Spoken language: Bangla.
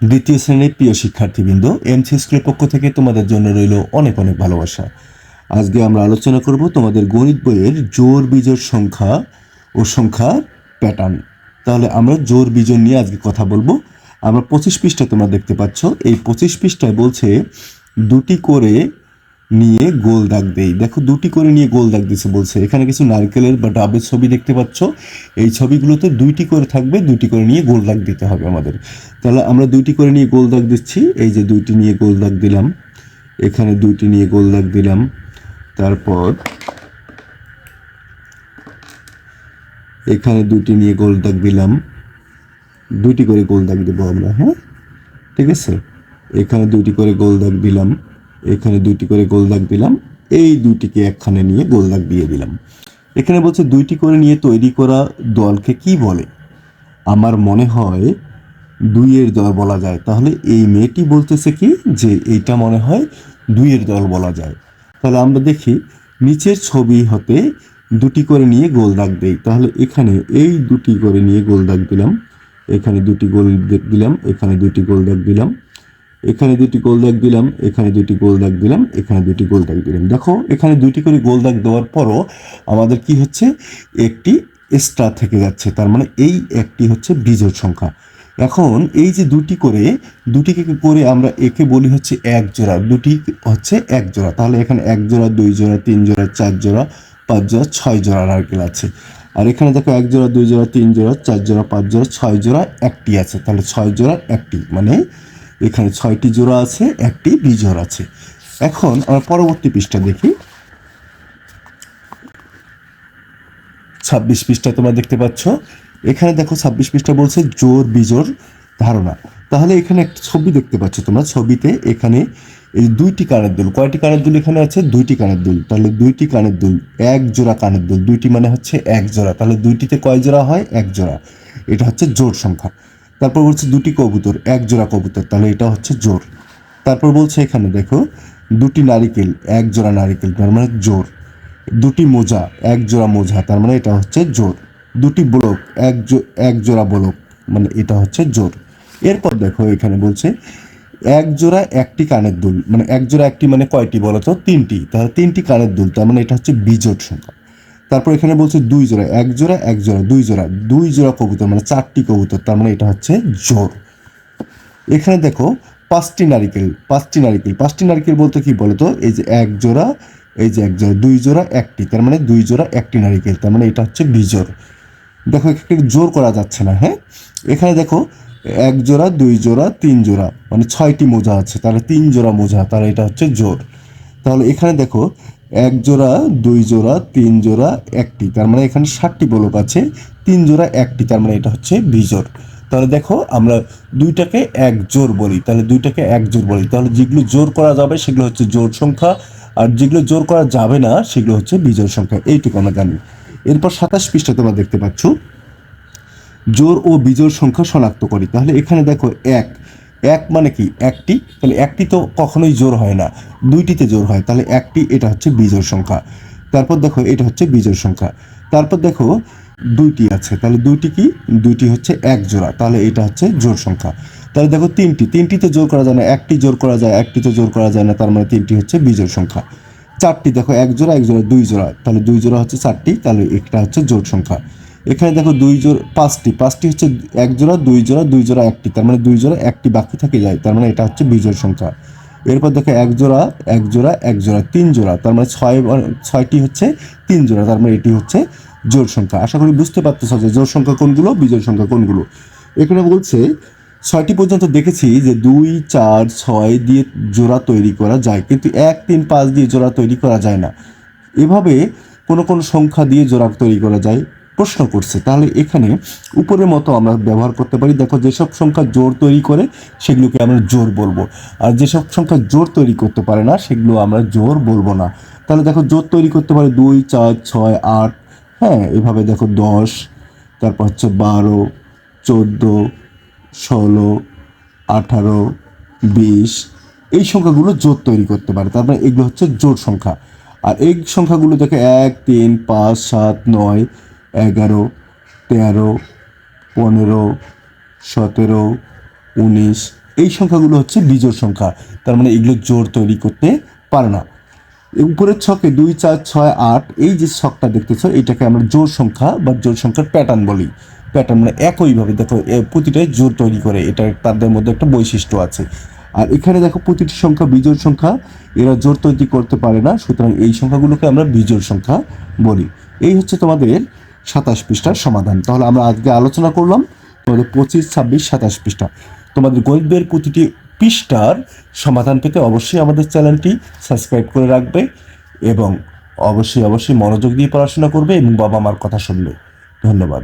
দ্বিতীয় শ্রেণির প্রিয় শিক্ষার্থীবৃন্দ এমসি স্কুলের পক্ষ থেকে তোমাদের জন্য রইল অনেক অনেক ভালোবাসা। আজকে আমরা আলোচনা করব তোমাদের গণিত বইয়ের জোর বিজোর সংখ্যা ও সংখ্যা প্যাটার্ন তাহলে আমরা জোর বিজোর নিয়ে আজকে কথা বলব। আমরা পঁচিশ পৃষ্ঠা তোমরা দেখতে পাচ্ছ। এই পঁচিশ পৃষ্ঠায় বলছে দুটি করে নিয়ে গোল দাগ দেই। দেখো, দুটি করে নিয়ে গোল দাগ দিছে বলছে। এখানে কিছু নারকেলের বা ডাবের ছবি দেখতে পাচ্ছ। এই ছবিগুলোতে দুইটি করে থাকবে, দুইটি করে নিয়ে গোল দাগ দিতে হবে আমাদের। তাহলে আমরা দুইটি করে নিয়ে গোল দাগ দিচ্ছি। এই যে দুইটি নিয়ে গোল দাগ দিলাম। এখানে দুইটি নিয়ে গোল দাগ দিলাম। তারপর এখানে দুইটি নিয়ে গোল দাগ দিলাম। দুইটি করে গোল দাগ দেবো আমরা হ্যাঁ? ঠিক আছে? এখানে দুইটি করে গোল দাগ দিলাম। এখানে দুইটি করে গোল দাগ দিলাম। এই দুইটিকে একখানে নিয়ে গোল দাগ দিয়ে দিলাম। এখানে বলছে, দুইটি করে নিয়ে তৈরি করা দলকে কি বলে? আমার মনে হয় দুইয়ের দল বলা যায়। তাহলে এই মেয়েটি বলতেছে কি? যে এইটা মনে হয় দুইয়ের দল বলা যায়। তাহলে আমরা দেখি, নিচের ছবি হতে দুটি করে নিয়ে গোল দাগ দেই। তাহলে এখানে এই দুটি করে নিয়ে গোল দাগ দিলাম। এখানে দুটি গোল দিলাম। এখানে দুটি গোল দাগ দিলাম। এখানে দুটি গোল দাগ দিলাম, এখানে দুটি গোল দাগ দিলাম, এখানে দুটি গোল দাগ দিলাম। দেখো, এখানে দুটি করে গোল দাগ দেওয়ার পরও আমাদের কি হচ্ছে? একটি এক্সট্রা থেকে যাচ্ছে, তার মানে এই একটি হচ্ছে বিজোড় সংখ্যা। এখন এই যে দুটি করে, দুটিকে করে আমরা একে বলি হচ্ছে এক জোড়া? দুটি হচ্ছে এক জোড়া। তাহলে এখানে এক জোড়া, দুই জোড়া, তিন জোড়া, চার জোড়া, পাঁচ জোড়া, ছয় জোড়া নারকেল আছে। আর এখানে দেখো এক জোড়া, দুই জোড়া, তিন জোড়া, চার জোড়া, পাঁচ জোড়া, ছয় জোড়া, একটি আছে। তাহলে ছয় জোড়া, একটি মানে এখানে ছয়টি জোড়া আছে, একটি বিজোড় আছে। এখন আমরা পরবর্তী পৃষ্ঠা দেখি। ছাব্বিশ পৃষ্ঠা তোমরা দেখতে পাচ্ছ। এখানে দেখো ছাব্বিশ পৃষ্ঠা বলছে জোর বিজোর ধারণা। তাহলে এখানে একটা ছবি দেখতে পাচ্ছ তোমরা। ছবিতে এখানে এই দুইটি কানের দুল। কয়টি কানের দুল এখানে আছে? দুইটি কানের দুল। তাহলে দুইটি কানের দুল। এক জোড়া কানের দুল। দুইটি মানে হচ্ছে এক জোড়া। তাহলে দুইটিতে কয় জোড়া হয়? এক জোড়া। এটা হচ্ছে জোর সংখ্যা। তারপর বলছে দুটি কবুতর, এক জোড়া কবুতর, তাহলে এটা হচ্ছে জোর। তারপর বলছে এখানে দেখো, দুটি নারিকেল, এক জোড়া নারিকেল, তার মানে জোর। দুটি মোজা, এক জোড়া মোজা, তার মানে এটা হচ্ছে জোর। দুটি ব্লক, এক এক জোড়া ব্লক মানে এটা হচ্ছে জোর। এরপর দেখো এখানে বলছে, এক জোড়া একটি কানের দুল মানে এক জোড়া একটি মানে কয়টি বলো তো তিনটি। তাহলে তিনটি কানের দুল, তার মানে এটা হচ্ছে বিজোড় সংখ্যা। তারপর এখানে বলছে দুই জোড়া, এক জোড়া এক জোড়া, দুই জোড়া দুই জোড়া কবুতর মানে চারটি কবুতর, তার মানে এটা হচ্ছে জোর এখানে দেখো, পাঁচটি নারিকেল পাঁচটি নারিকেল পাঁচটি নারিকেল বলতে কি বলতো? এই যে এক জোড়া, এই যে এক জোড়া, দুই জোড়া, একটি, তার মানে দুই জোড়া, একটি নারিকেল, তার মানে এটা হচ্ছে বিজোর দেখো, এখানে জোর করা যাচ্ছে না হ্যাঁ? এখানে দেখো, এক জোড়া, দুই জোড়া, তিন জোড়া মানে ছয়টি মোজা আছে, তাহলে তিন জোড়া মোজা, তাহলে এটা হচ্ছে জোর তাহলে এখানে দেখো এক জোড়া, দুই জোড়া, তিন জোড়া, একটি। তার মানে এখানে ষাটটি বলক আছে, তিন জোড়া, একটি। তার মানে এটা হচ্ছে বিজোর তাহলে দেখো, আমরা দুইটাকে এক জোর বলি। তাহলে দুইটাকে এক জোর বলি। তাহলে যেগুলো জোর করা যাবে, সেগুলো হচ্ছে জোর সংখ্যা। আর যেগুলো জোর করা যাবে না, সেগুলো হচ্ছে বিজোড় সংখ্যা। এইটুকু আমরা জানি। এরপর সাতাশ পৃষ্ঠা তোমরা দেখতে পাচ্ছ। জোর ও বিজোড় সংখ্যা শনাক্ত করি। তাহলে এখানে দেখো, এক। এক মানে কি? একটি? তাহলে একটি তো কখনোই জোর হয় না। দুইটিতে জোর হয়। তাহলে একটি, এটা হচ্ছে বিজোড় সংখ্যা। তারপর দেখো, এটা হচ্ছে বিজোড় সংখ্যা। তারপর দেখো, দুইটি আছে। তাহলে দুইটি কি? দুইটি হচ্ছে এক জোড়া। তাহলে এটা হচ্ছে জোর সংখ্যা। তাহলে দেখো, তিনটি। তিনটিতে জোর করা যায় না। একটি জোর করা যায়, একটিতে জোর করা যায় না। তার মানে তিনটি হচ্ছে বিজোড় সংখ্যা। চারটি দেখো, এক জোড়া এক জোড়া, দুই জোড়া। তাহলে দুই জোড়া হচ্ছে চারটি। তাহলে একটা হচ্ছে জোড় সংখ্যা। এখানে দেখো দুই জোড়া, পাঁচটি। পাঁচটি হচ্ছে এক জোড়া, দুই জোড়া দুই জোড়া একটি। তার মানে দুই জোড়া, একটি বাকি থেকে যায়। তার মানে এটা হচ্ছে বিজোড় সংখ্যা। এরপর দেখো এক জোড়া এক জোড়া এক জোড়া, তিন জোড়া। তার মানে ছয়, ছয়টি হচ্ছে তিন জোড়া। তার মানে এটি হচ্ছে জোড় সংখ্যা। আশা করি বুঝতে পারতেছ যে জোড় সংখ্যা কোনগুলো, বিজোড় সংখ্যা কোনগুলো। এখানে বলছে, ছয়টি পর্যন্ত দেখেছি যে দুই, চার, ছয় দিয়ে জোড়া তৈরি করা যায়। কিন্তু এক, তিন, পাঁচ দিয়ে জোড়া তৈরি করা যায় না। এভাবে কোনো কোনো সংখ্যা দিয়ে জোড়া তৈরি করা যায়। প্রশ্ন করছে, তাহলে এখানে উপরের মতো আমরা ব্যবহার করতে পারি। দেখো, যেসব সংখ্যা জোর তৈরি করে, সেগুলোকে আমরা জোর বলব। আর যেসব সংখ্যা জোর তৈরি করতে পারে না, সেগুলো আমরা জোর বলব না। তাহলে দেখো জোর তৈরি করতে পারে দুই, চার, ছয়, আট হ্যাঁ এভাবে দেখো, দশ, তারপর হচ্ছে বারো, চোদ্দ, ষোলো, আঠারো, বিশ, এই সংখ্যাগুলো জোর তৈরি করতে পারে। তার মানে এগুলো হচ্ছে জোর সংখ্যা। আর এই সংখ্যাগুলো দেখে, এক, তিন, পাঁচ, সাত, নয় এগারো, তেরো, পনেরো, সতেরো, উনিশ, এই সংখ্যাগুলো হচ্ছে বিজোড় সংখ্যা। তার মানে এগুলো জোর তৈরি করতে পারে না। উপরের ছকে দুই, চার, ছয়, আট, এই যে ছকটা দেখতেছ, এটাকে আমরা জোর সংখ্যা বা জোর সংখ্যার প্যাটার্ন বলি। প্যাটার্ন মানে একইভাবে দেখো প্রতিটাই জোর তৈরি করে, এটা তাদের মধ্যে একটা বৈশিষ্ট্য আছে। আর এখানে দেখো প্রতিটি সংখ্যা বিজোড় সংখ্যা, এরা জোর তৈরি করতে পারে না, সুতরাং এই সংখ্যাগুলোকে আমরা বিজোড় সংখ্যা বলি। এই হচ্ছে তোমাদের সাতাশ পৃষ্ঠার সমাধান। তাহলে আমরা আজকে আলোচনা করলাম তোমাদের পঁচিশ, ছাব্বিশ, সাতাশ পৃষ্ঠা। তোমাদের গণিত বইয়ের প্রতিটি পৃষ্ঠার সমাধান পেতে অবশ্যই আমাদের চ্যানেলটি সাবস্ক্রাইব করে রাখবে এবং অবশ্যই অবশ্যই মনোযোগ দিয়ে পড়াশোনা করবে এবং বাবা মার কথা শুনবে। ধন্যবাদ।